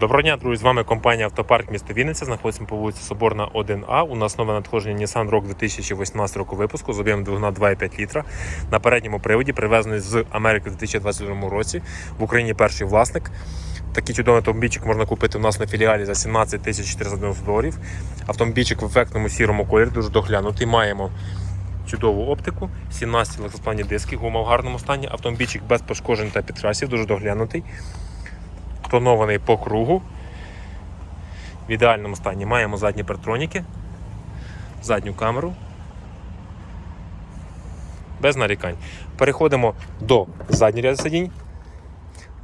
Доброго дня, друзі! З вами компанія Автопарк місто Вінниця. Знаходиться по вулиці Соборна 1А. У нас нове надходження Nissan Rogue 2018 року випуску з об'ємом двигуна 2,5 літра. На передньому приводі, привезений з Америки у 2022 році. В Україні перший власник. Такий чудовий автомобільчик можна купити у нас на філіалі за 17 тисяч 490 доларів. Автомобільчик в ефектному сірому кольорі, дуже доглянутий. Маємо чудову оптику, 17 легкосплавні диски, гума в гарному стані. Автомобільчик без пошкоджень та підкрасів, дуже доглянутий тонований по кругу. В ідеальному стані маємо задні партроніки, задню камеру. Без нарікань. Переходимо до заднього ряду сидінь.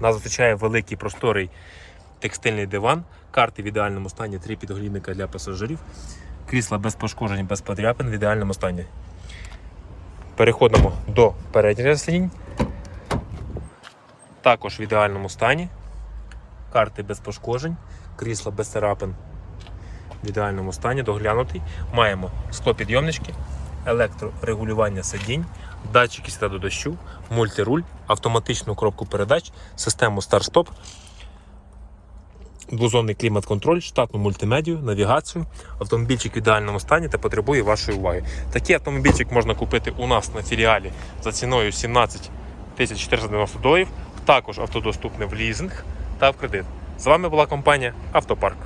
Нас зустрічає великий просторий текстильний диван, карти в ідеальному стані, три підголівника для пасажирів, крісла без пошкоджень, без подряпин в ідеальному стані. Переходимо до переднього ряду сидінь. Також в ідеальному стані карти без пошкоджень, крісла без царапин в ідеальному стані, доглянутий. Маємо склопідйомнички, електрорегулювання сидінь, датчики світла дощу, мультируль, автоматичну коробку передач, систему старт-стоп, двозонний клімат-контроль, штатну мультимедію, навігацію. Автомобільчик в ідеальному стані та потребує вашої уваги. Такий автомобільчик можна купити у нас на філіалі за ціною 17 490 доларів. Також автодоступне в лізинг та в кредит. З вами була компанія Автопарк.